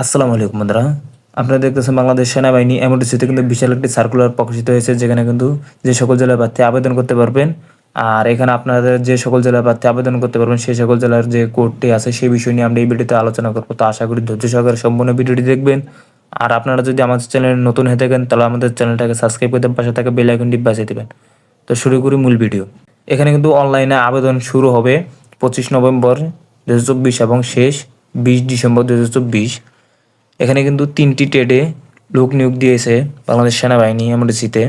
আসসালামু আলাইকুম বন্ধুরা। আপনারা দেখতেছেন বাংলাদেশ সেনাবাহিনী। এমডিসিতে কিন্তু বিশাল একটি সার্কুলার প্রকাশিত হয়েছে, যেখানে কিন্তু যে সকল জেলার প্রার্থী আবেদন করতে পারবেন আর এখানে আপনাদের যে সকল জেলার প্রার্থী আবেদন করতে পারবেন, সেই সকল জেলার যে কোর্টটি আছে, সেই বিষয় নিয়ে আমরা এই ভিডিওতে আলোচনা করব। তো আশা করি ধৈর্য সহকারে সম্পূর্ণ ভিডিওটি দেখবেন। আর আপনারা যদি আমাদের চ্যানেলে নতুন হয়ে থাকেন, তাহলে আমাদের চ্যানেলটাকে সাবস্ক্রাইব করতে পাশে থাকা বেল আইকনটি বাজিয়ে দেবেন। তো শুরু করি মূল ভিডিও। এখানে কিন্তু অনলাইনে আবেদন শুরু হবে পঁচিশ নভেম্বর দু হাজার চব্বিশ এবং শেষ বিশ ডিসেম্বর দু হাজার চব্বিশ। এখানে কিন্তু তিনটি ট্রেডে লোক নিয়োগ দিয়েছে বাংলাদেশ সেনাবাহিনী এমডিসিতে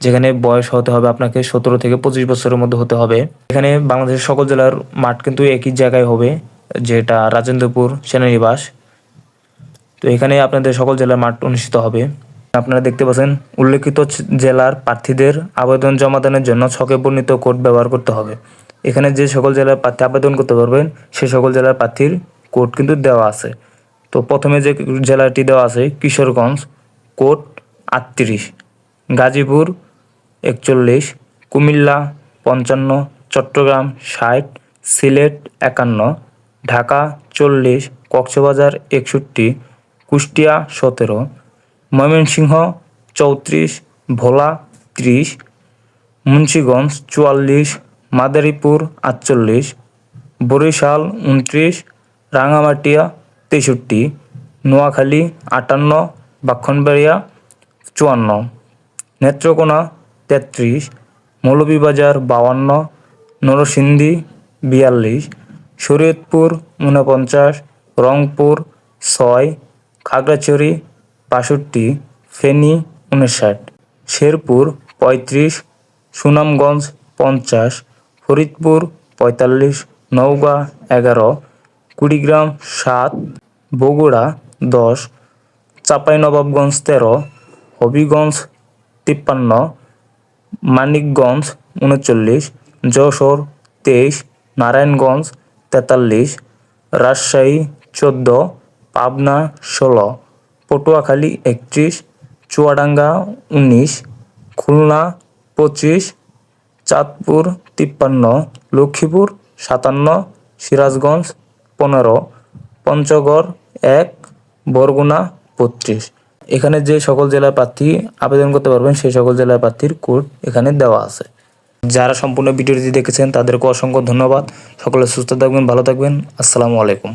যেখানে বয়স হতে হবে আপনাকে সতেরো থেকে পঁচিশ বছরের মধ্যে হতে হবে। এখানে বাংলাদেশের সকল জেলার মাঠ কিন্তু একই জায়গায় হবে, যেটা রাজেন্দ্রপুর সেনানিবাস। তো এখানে আপনাদের সকল জেলার মাঠ অনুষ্ঠিত হবে। আপনারা দেখতে পাচ্ছেন, উল্লেখিত জেলার প্রার্থীদের আবেদন জমাদানের জন্য ছকে বর্ণিত কোড ব্যবহার করতে হবে। এখানে যে সকল জেলার প্রার্থী আবেদন করতে পারবেন, সে সকল জেলার প্রার্থীর কোড কিন্তু দেওয়া আছে। তো প্রথমে যে জেলাটি দেওয়া আছে কিশোরগঞ্জ, কোট আটত্রিশ, গাজীপুর একচল্লিশ, কুমিল্লা পঞ্চান্ন, চট্টগ্রাম ষাট, সিলেট একান্ন, ঢাকা চল্লিশ, কক্সবাজার একষট্টি, কুষ্টিয়া সতেরো, ময়মনসিংহ চৌত্রিশ, ভোলা ত্রিশ, মুন্সীগঞ্জ চুয়াল্লিশ, মাদারীপুর আটচল্লিশ, বরিশাল উনত্রিশ রাঙামাটিয়া তেষট্টি, নোয়াখালী আটান্ন ব্রাহ্মণবাড়িয়া চুয়ান্ন। নেত্রকোনা তেত্রিশ, মৌলভীবাজার বাউান্ন নরসিংদী বিয়াল্লিশ, শরীয়তপুর ঊনপঞ্চাশ, রংপুর ছয়, খাগড়াছড়ি বাষট্টি, ফেনী উনষাট শেরপুর পঁয়ত্রিশ, সুনামগঞ্জ পঞ্চাশ, ফরিদপুর পঁয়তাল্লিশ, নওগাঁ এগারো কুড়িগ্রাম সাত, বগুড়া দশ চাঁপাইনবাবগঞ্জ তেরো, হবিগঞ্জ তিপ্পান্ন, মানিকগঞ্জ উনচল্লিশ, যশোর তেইশ, নারায়ণগঞ্জ তেতাল্লিশ, রাজশাহী চোদ্দ, পাবনা ষোলো, পটুয়াখালী একত্রিশ, চুয়াডাঙ্গা উনিশ, খুলনা পঁচিশ, চাঁদপুর তিপ্পান্ন, লক্ষ্মীপুর সাতান্ন, সিরাজগঞ্জ পনেরো, পঞ্চগড় এক, বরগুনা বত্রিশ। এখানে যে সকল জেলার প্রার্থী আবেদন করতে পারবেন, সেই সকল জেলার প্রার্থীর কোড এখানে দেওয়া আছে। যারা সম্পূর্ণ ভিডিওটি দেখেছেন, তাদেরকে অসংখ্য ধন্যবাদ। সকলে সুস্থ থাকবেন, ভালো থাকবেন। আসসালামু আলাইকুম।